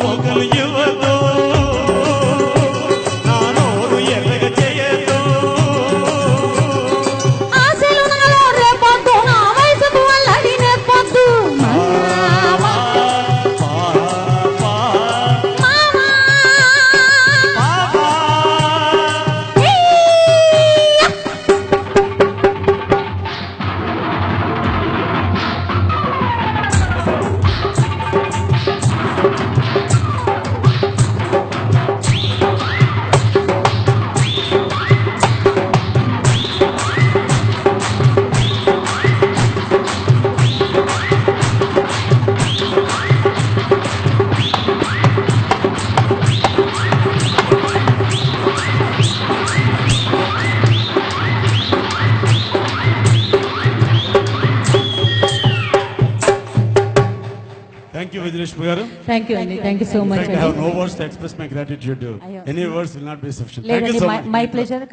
walk on you. Reshma గారు thank you అండి thank you so much I have అండి no words to express my gratitude. అయ్యో. Any words will not be sufficient. Thank you లేదండి so my much. My pleasure